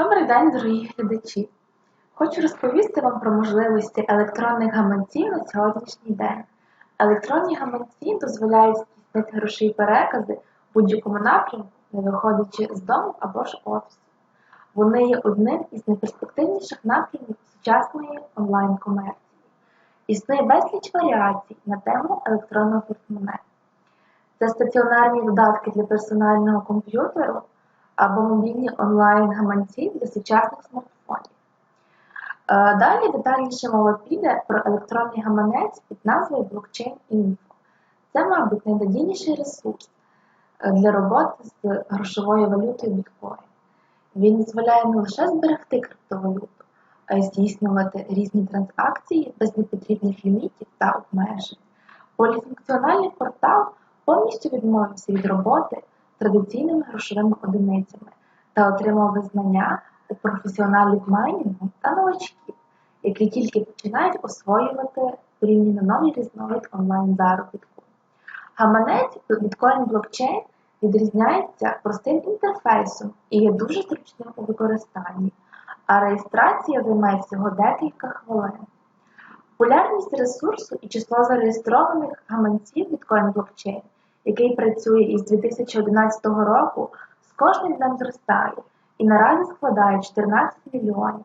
Добрий день, дорогі глядачі! Хочу розповісти вам про можливості електронних гаманців на сьогоднішній день. Електронні гаманці дозволяють здійснити грошові перекази в будь-якому напрямку, не виходячи з дому або ж офісу. Вони є одним із найперспективніших напрямів сучасної онлайн-комерції. Існує безліч варіацій на тему електронного портмоне. Це стаціонарні додатки для персонального комп'ютеру або мобільні онлайн-гаманці для сучасних смартфонів. Е, Далі детальніше мова піде про електронний гаманець під назвою Blockchain Info. Це, мабуть, найнадійніший ресурс е, для роботи з грошовою валютою біткоін. Він дозволяє не лише зберегти криптовалюту, а й здійснювати різні транзакції без непотрібних лімітів та обмежень. Поліфункціональний портал повністю відмовився від роботи традиційними грошовими одиницями та отримав визнання у професіоналів майнінгу та новачків, які тільки починають освоювати порівняно новий різновид онлайн-заробітку. Гаманець Bitcoin Blockchain відрізняється простим інтерфейсом і є дуже зручним у використанні, а реєстрація займає всього декілька хвилин. Популярність ресурсу і число зареєстрованих гаманців Bitcoin Blockchain, який працює із 2011 року, з кожним днем зростає і наразі складає 14 мільйонів.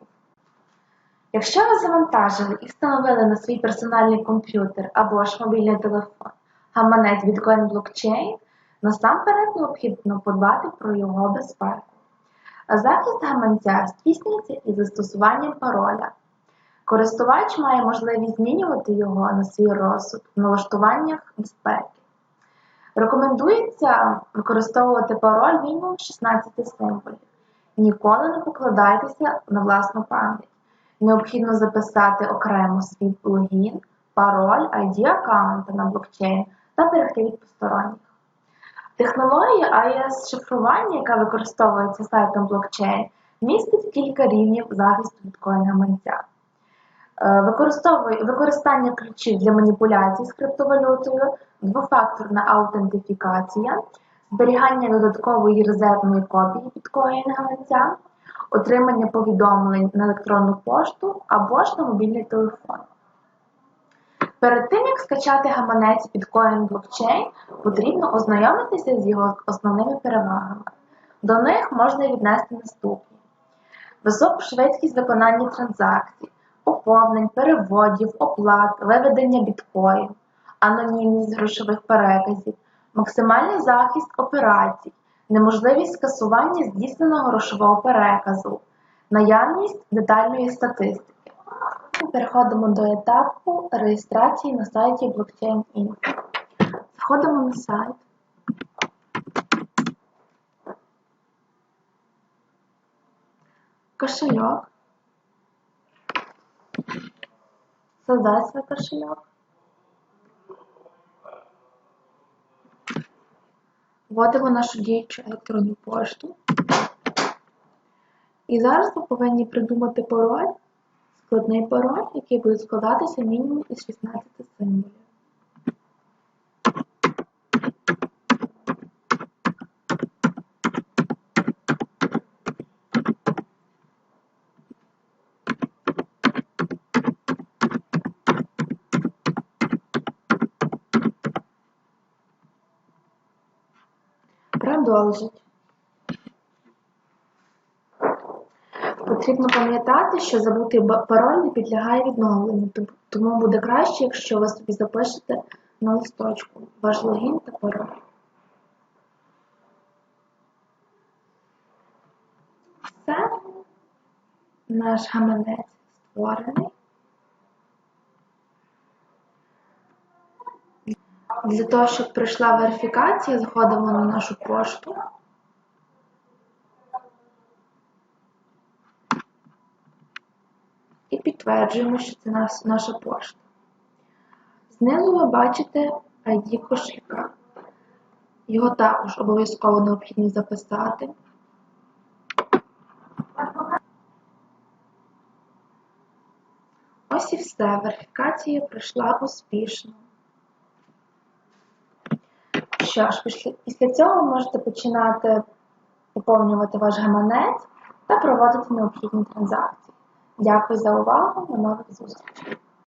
Якщо ви завантажили і встановили на свій персональний комп'ютер або ж мобільний телефон гаманець Bitcoin Blockchain, насамперед необхідно подбати про його безпеку. Захист гаманця здійснюється із застосуванням пароля. Користувач має можливість змінювати його на свій розсуд в налаштуваннях безпеки. Рекомендується використовувати пароль мінімум 16 символів. Ніколи не покладайтеся на власну пам'ять. Необхідно записати окремо свій логін, пароль, ID аккаунта на блокчейн та берегти від посторонніх. Технологія AES шифрування, яка використовується сайтом блокчейн, містить кілька рівнів захисту біткоін-гаманця. Використання ключів для маніпуляцій з криптовалютою, двофакторна аутентифікація, зберігання додаткової резервної копії біткоін-гаманця, отримання повідомлень на електронну пошту або ж на мобільний телефон. Перед тим, як скачати гаманець Bitcoin Blockchain, потрібно ознайомитися з його основними перевагами. До них можна віднести наступні: високу швидкість виконання транзакцій, поповнень, переводів, оплат, виведення біткоїн, анонімність грошових переказів, максимальний захист операцій, неможливість скасування здійсненого грошового переказу, наявність детальної статистики. Переходимо до етапу реєстрації на сайті Blockchain Info. Входимо на сайт. Кошельок. Создать свой кошелек. Вводимо нашу діючу електронну пошту. І зараз ми повинні придумати пароль, складний пароль, який буде складатися мінімум із 16 символів. Продовжить. Потрібно пам'ятати, що забутий пароль не підлягає відновленню, тому буде краще, якщо ви собі запишете на листочку ваш логін та пароль. Все, наш гаманець створений. Для того, щоб пройшла верифікація, заходимо на нашу пошту. І підтверджуємо, що це наша пошта. Знизу ви бачите ID кошелька. Його також обов'язково необхідно записати. Ось і все. Верифікація пройшла успішно. Що ж, після цього ви можете починати поповнювати ваш гаманець та проводити необхідні транзакції. Дякую за увагу, до нових зустрічей!